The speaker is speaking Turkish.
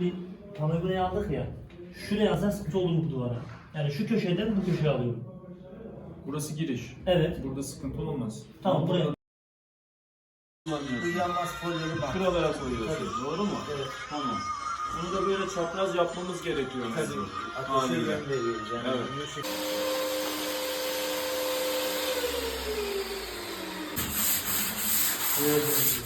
bir panoramayı aldık ya. Şuraya alsan sıkıntı olur bu duvara. Yani şu köşeden bu köşeye alıyorum. Burası giriş. Evet. Burada sıkıntı olmaz. Tamam buraya. Kullanıyorsun. Uyanmaz folyeli bak. Şuralara koyuyorsun. Doğru mu? Evet. Tamam. Bunu da böyle çapraz yapmamız gerekiyor. Tabii. mesela. Ateşe Haliyle. yani. Evet. Evet.